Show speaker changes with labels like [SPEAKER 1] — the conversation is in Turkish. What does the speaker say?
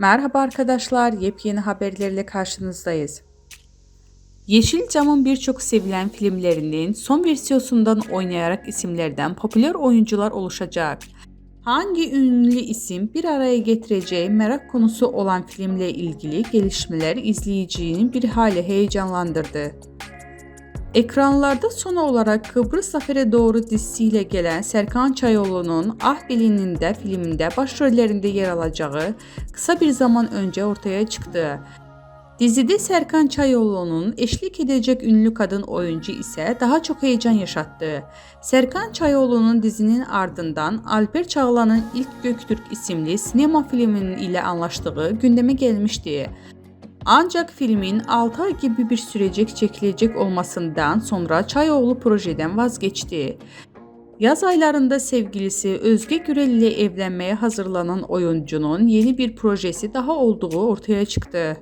[SPEAKER 1] Merhaba arkadaşlar, yepyeni haberlerle karşınızdayız. Yeşilcam'ın birçok sevilen filmlerinin son versiyonundan oynayarak isimlerden popüler oyuncular oluşacak. Hangi ünlü isim bir araya getireceği merak konusu olan filmle ilgili gelişmeler izleyicinin bir hale heyecanlandırdı. Ekranlarda son olarak Kıbrıs Zafer'e doğru dizisiyle gelen Serkan Çayoğlu'nun Ah Bilinin de filminde başrollerinde yer alacağı kısa bir zaman önce ortaya çıktı. Dizide Serkan Çayoğlu'nun eşlik edecek ünlü kadın oyuncu ise daha çok heyecan yaşattı. Serkan Çayoğlu'nun dizinin ardından Alper Çağla'nın ilk Göktürk isimli sinema filminin ile anlaştığı gündeme gelmişti. Ancak filmin 6 ay gibi bir sürecek çekilecek olmasından sonra Çayoğlu projeden vazgeçti. Yaz aylarında sevgilisi Özge Gürel ile evlenmeye hazırlanan oyuncunun yeni bir projesi daha olduğu ortaya çıktı.